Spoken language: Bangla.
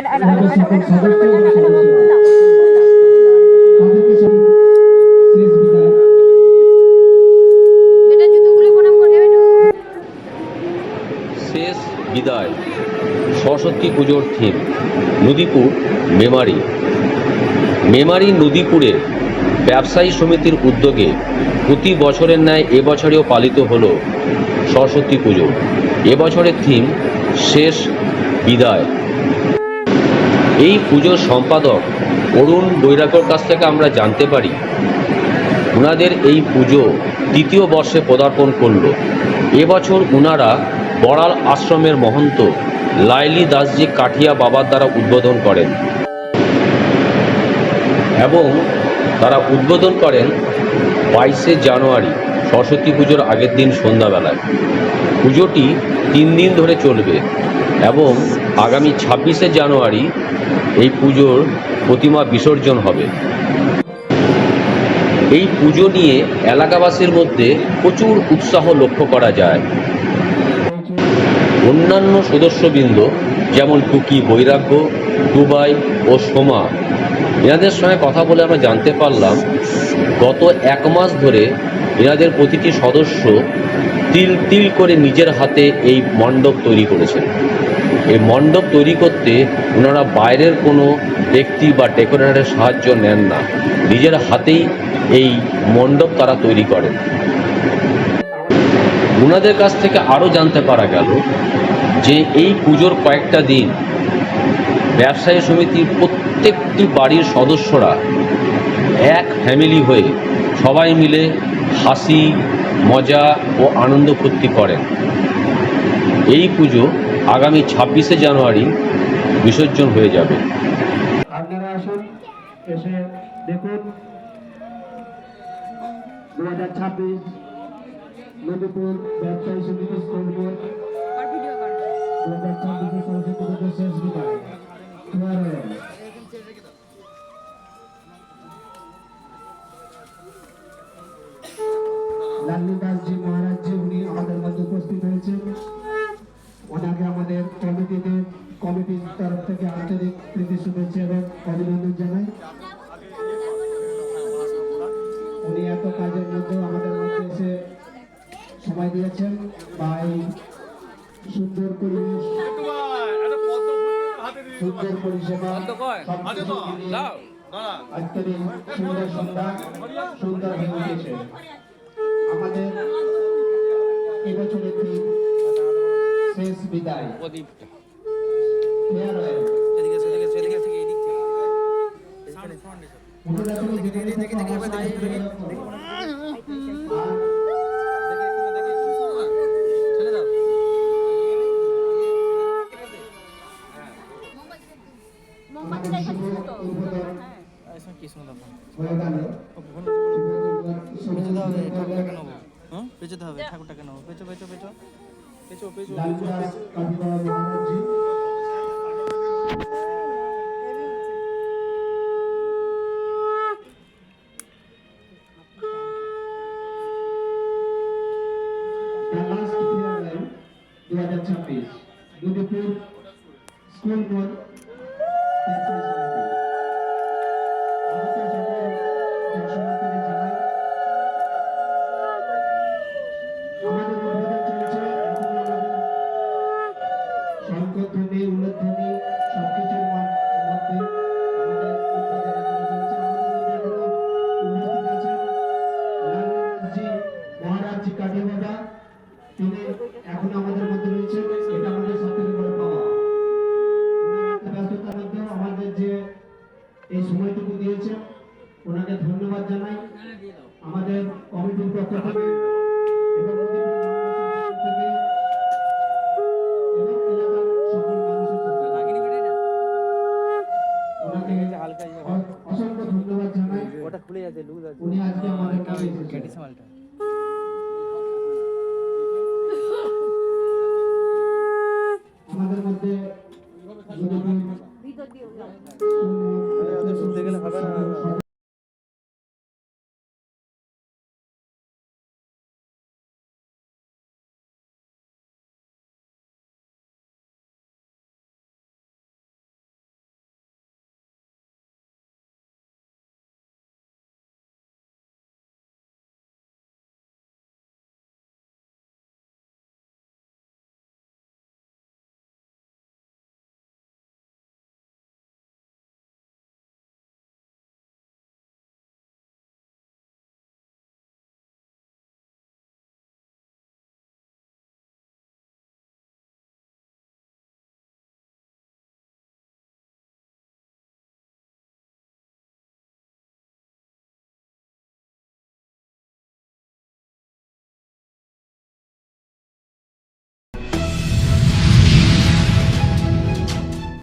শেষ বিদায় সরস্বতী পুজোর থিম নদীপুর মেমারি মেমারি নদীপুরে ব্যবসায়ী সমিতির উদ্যোগে প্রতি বছরের ন্যায় এবছরেও পালিত হল সরস্বতী পুজো এবছরের থিম শেষ বিদায় এই পুজোর সম্পাদক অরুণ বৈরাগর কাছ থেকে আমরা জানতে পারি ওনাদের এই পুজো তৃতীয় বর্ষে পদার্পণ করল। এবছর ওনারা বড়াল আশ্রমের মহন্ত লাইলি দাসজি কাঠিয়া বাবার দ্বারা উদ্বোধন করেন এবং তারা উদ্বোধন করেন বাইশে জানুয়ারি, সরস্বতী পুজোর আগের দিন সন্ধ্যাবেলায়। পুজোটি তিন দিন ধরে চলবে। এবং আগামী ছাব্বিশে জানুয়ারি এই পুজোর প্রতিমা বিসর্জন হবে। এই পুজো নিয়ে এলাকাবাসীর মধ্যে প্রচুর উৎসাহ লক্ষ্য করা যায়। অন্যান্য সদস্যবৃন্দ যেমন টুকি, বৈরাগ্য, দুবাই ও সোমা, এনাদের সঙ্গে কথা বলে আমরা জানতে পারলাম, গত এক মাস ধরে এনাদের প্রতিটি সদস্য তিল তিল করে নিজের হাতে এই মণ্ডপ তৈরি করেছেন। এই মণ্ডপ তৈরি করতে ওনারা বাইরের কোনো ব্যক্তি বা ডেকোরেটরের সাহায্য নেন না। নিজের হাতেই এই মণ্ডপ তারা তৈরি করেন। ওনাদের কাছ থেকে আরও জানতে পারা গেল যে এই পুজোর কয়েকটা দিন ব্যবসায়ী সমিতির প্রত্যেকটি বাড়ির সদস্যরা এক ফ্যামিলি হয়ে সবাই মিলে হাসি, মজা ও আনন্দ ফুর্তি করেন। এই পুজো আগামী ছাব্বিশে জানুয়ারি বিসর্জন হয়ে যাবে। আপনারা আসুন দেখুন। দু হাজার ছাব্বিশ শেষ তরফ থেকে আন্তরিক প্রীতি শুভেচ্ছা এবং অভিনন্দন জানাই। উনি এত কাজের মধ্যে আমাদের মধ্যে এসে সময় দিয়েছেন। বা এই সুন্দর পরিবেশ। সুন্দর পরিষেবা। আজকের সুন্দর সন্ধ্যা সুন্দর হয়ে উঠেছে। আমাদের এবছরের থিম শেষ বিদায়। পেঁচোতে হবে ঠাকুরটাকে নেব। পেঁচো পেঁচো পেঁচো পেঁচো পেঁচো last farewell 2026 দুদিপুর স্কুল বোর্ড ব্যবসায়ী সমিতি আগত কাজী কাজী বাবা তিনি এখন আমাদের মধ্যে রয়েছেন। এটা আমাদের সবথেকে বড় পাওয়া। ব্যস্ততার মধ্যে আমাদের যে এই সময়টুকু দিয়েছেন, ওনাকে ধন্যবাদ জানাই। আমাদের কমিটির পক্ষ থেকে অসংখ্য ধন্যবাদ জানাই। উনি আজকে আমাদের